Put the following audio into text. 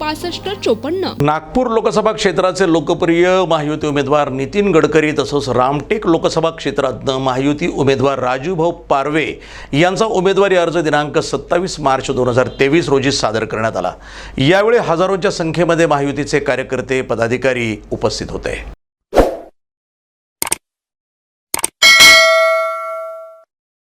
पासष्ट चोपन्न. नागपूर लोकसभा क्षेत्राचे लोकप्रिय महायुती उमेदवार नितीन गडकरी तसंच रामटेक लोकसभा क्षेत्रातनं महायुती उमेदवार राजूभाऊ पारवे यांचा उमेदवारी अर्ज दिनांक सत्तावीस मार्च दोन हजार तेवीस रोजी सादर करण्यात आला. यावेळी हजारोंच्या संख्येमध्ये महायुतीचे कार्यकर्ते पदाधिकारी उपस्थित होते.